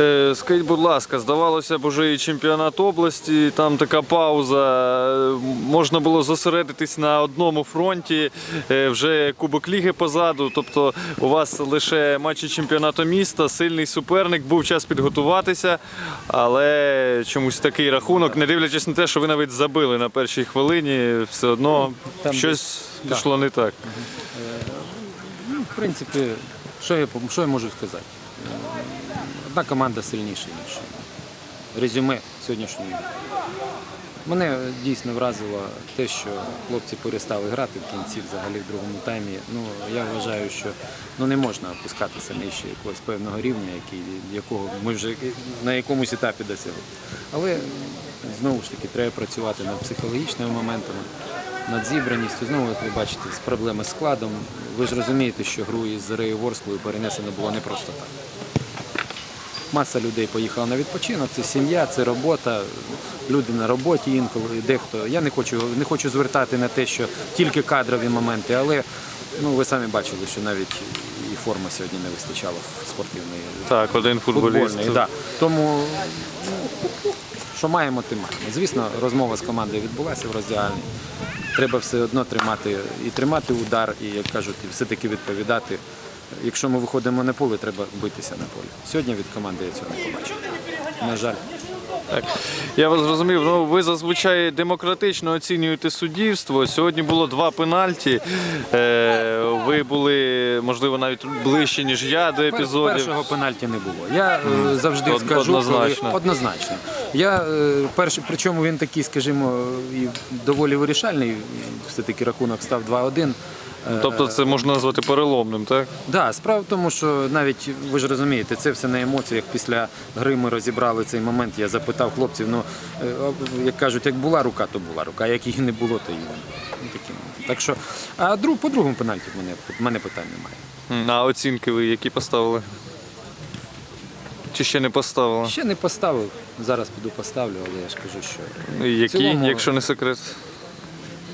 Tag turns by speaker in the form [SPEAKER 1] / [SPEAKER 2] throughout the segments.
[SPEAKER 1] Е, Скажіть, будь ласка, здавалося б, уже і чемпіонат області, там така пауза. е, Можна було зосередитись на одному фронті, е, вже Кубок Ліги позаду. Тобто у вас лише матчі чемпіонату міста, сильний суперник, був час підготуватися, але чомусь такий рахунок, не дивлячись на те, що ви навіть забили на першій хвилині, все одно
[SPEAKER 2] Там
[SPEAKER 1] щось
[SPEAKER 2] да.
[SPEAKER 1] пішло не так.
[SPEAKER 2] Ну, в принципі, що я, що я можу сказати? Одна команда сильніша іншої. Резюме сьогоднішньої. Мене дійсно вразило те, що хлопці перестали грати в кінці, взагалі в другому таймі. Ну, я вважаю, що ну, не можна опускатися нижче якогось певного рівня, який, якого ми вже на якомусь етапі досягли. Але знову ж таки треба працювати над психологічними моментами, над зібраністю. Знову, як ви бачите, з проблеми з складом. Ви ж розумієте, що гру із Ворсклою перенесено було не просто так. Маса людей поїхала на відпочинок, це сім'я, це робота, люди на роботі інколи, дехто. Я не хочу, не хочу звертати на те, що тільки кадрові моменти, але ну, ви самі бачили, що навіть і форми сьогодні не вистачало спортивної.
[SPEAKER 1] Так, один футболіст.
[SPEAKER 2] Да. Тому що маємо, ти маємо. Звісно, розмова з командою відбулася в роздягальні. Треба все одно тримати і тримати удар, і як кажуть, все-таки відповідати. Якщо ми виходимо на поле, треба битися на полі. Сьогодні від команди я цього не побачив. На жаль.
[SPEAKER 1] Так. Я вас зрозумів. Ну ви зазвичай демократично оцінюєте суддівство. Сьогодні було два пенальті. Е, ви були, можливо, навіть ближче, ніж я до епізодів.
[SPEAKER 2] Першого пенальті не було. Я е, завжди
[SPEAKER 1] Од-
[SPEAKER 2] скажу коли-
[SPEAKER 1] однозначно.
[SPEAKER 2] однозначно. Я е, перший, причому він такий, скажімо, і доволі вирішальний. Все-таки рахунок став 2-1. Е,
[SPEAKER 1] Тобто це можна назвати переломним, так?
[SPEAKER 2] Да, справа в тому, що навіть ви ж розумієте, це все на емоціях. Після гри ми розібрали цей момент. Я запитав хлопців, ну е, як кажуть, як була рука, то була рука, а як її не було, то її не. Ну, моменти. Так що, а друг, по другому пенальті в мене, в мене питань немає.
[SPEAKER 1] А оцінки ви які поставили? Чи ще не поставили?
[SPEAKER 2] Ще не поставив. Зараз піду поставлю, але я ж кажу, що
[SPEAKER 1] Які,
[SPEAKER 2] цілому-
[SPEAKER 1] якщо не секрет?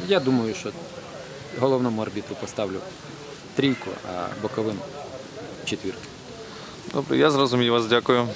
[SPEAKER 2] я думаю, що головному арбітру поставлю трійку, а боковим четвірку.
[SPEAKER 1] Добре, я зрозумів вас, дякую.